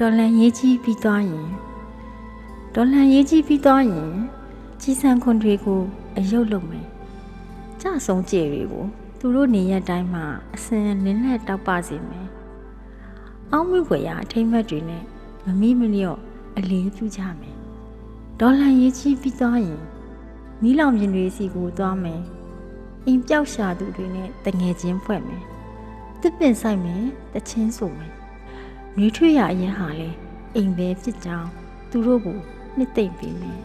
ဒေါ်လန်ရေးကြီးပြီးသွားရင်ဒေါ်လန်ရေးကြီးပြီးသွားရင်ကြီးစံခွန်တွေကိုအယုတ်လုပ်မယ်ကြဆုံးကြယ်တွေကိုသူတို့နေရက်တိုင်းမှာအစင်လင်းလက်တောက်ပစေမယ်အောင်းမိဖွယ်ရာအထိမ့်မတ်တွေနဲ့မမီးမလျော့အလေးပြုကြမယ်ဒေါ်လန်ရေးကြီးပြီးသွားရင်မီးလောင်ပြင်တွေစီကိုသွားမယ်အိမ်ပြောက်ရှာသူတွေနဲ့တငယ်ချင်းဖွဲ့မယ်တစ်ပင်ဆိုင်မယ်တချင်းဆိုမယ် နှွေးထွေးရအရင်ဟာလေအိမ်ပဲဖြစ်ကြောင်းသူတို့ကိုနှစ်သိမ့်ပေးမယ်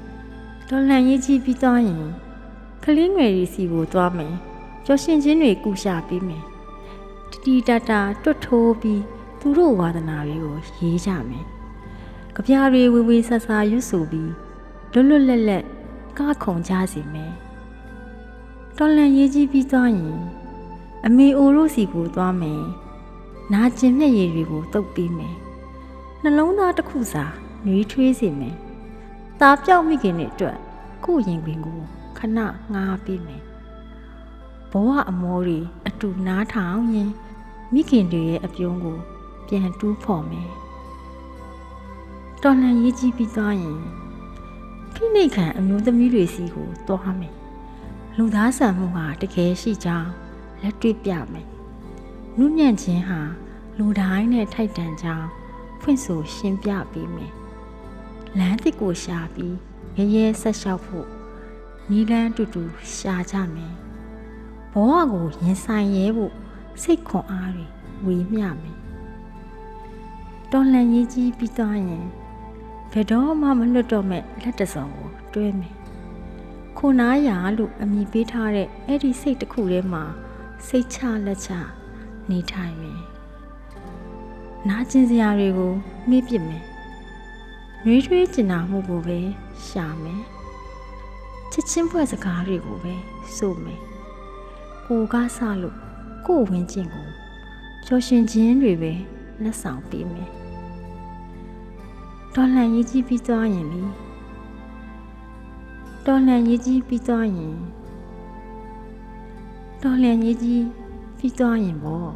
ဒေါ်လန်ရေးကြီးပြီးသွားရင်ကလေးငယ်တွေစီကိုသွားမယ်ကျော်ရှင်ချင်းတွေကူရှာပေးမယ်တီတီတာတာတွတ်ထိုးပြီးသူတို့ဝါသနာတွေကိုရေးကြမယ်ကြပြားတွေဝေဝေဆဆာရွတ်ဆိုပြီးလွတ်လွတ်လပ်လပ်ကားခုံကြစီမယ်ဒေါ်လန်ရေးကြီးပြီးသွားရင်အမေအိုတို့စီကိုသွားမယ် နာကျင်မျက်ရည်တွေကိုတုပ်ပေးမယ်။နှလုံးသားတစ်ခုစာနှွေးထွေးစေမယ်။ตาပြောက်မိခင်တဲ့အတွက်ကိုယ့်ရင်ခွင်ကိုခဏငားပေးမယ်။ဘဝအမောတွေအတူနားထောင်ရင်မိခင်တွေရဲ့အပြုံးကို ပြန်တူးဖော်မယ်။တော်လန်ရေးကြီးပြီးသွားရင်ဖိနှိတ်ခံအမျိုးသမီးတွေစီကိုသွားမယ်။လူသားဆန်မှုဟာတကယ်ရှိကြောင်းလက်တွေ့ပြမယ်။ နုညံ့ခြင်းဟာလူတိုင်းနဲ့ထိုက်တန်ကြောင်းဖွင့်ဆိုရှင်းပြပေးမယ်။လမ်းသစ်ကိုရှာပြီးရရဲဆက်လျှောက်ဖို့နီလန်းတူတူရှာကြမယ်။ဘဝကိုရင်ဆိုင်ရဲဖို့စိတ်ခွန်အားတွေဝေမျှမယ်။တော်လန်ရေးကြီးပြီးသွားရင်ဘယ်တော့မှမလွတ်တော့မဲ့လက်တစုံကိုတွဲမယ်။ခုနာရာလို့အမည်ပေးထားတဲ့အဲ့ဒီစိတ်တစ်ခုထဲမှာစိတ်ချလက်ချ နေထိုင်မယ်။နာကျင်စရာတွေကိုမေ့ပစ်မယ်။နှွေးထွေးကျင်နာမှုကိုပဲရှာမယ်။ချစ်ချင်းဖွဲ့စကားတွေကိုပဲဆိုမယ်။ကိုကဆလို့ကိုယ်ဝင်းကျင်ကိုပျော်ရွှင်ခြင်းတွေပဲလက်ဆောင်ပေးမယ်။ဒေါ်လန်ရေးကြီးပြီးသွားရင်လေဒေါ်လန်ရေးကြီးပြီးသွားရင်ဒေါ်လန်ရေးကြီး ပြီးသွားရင်ပေါ့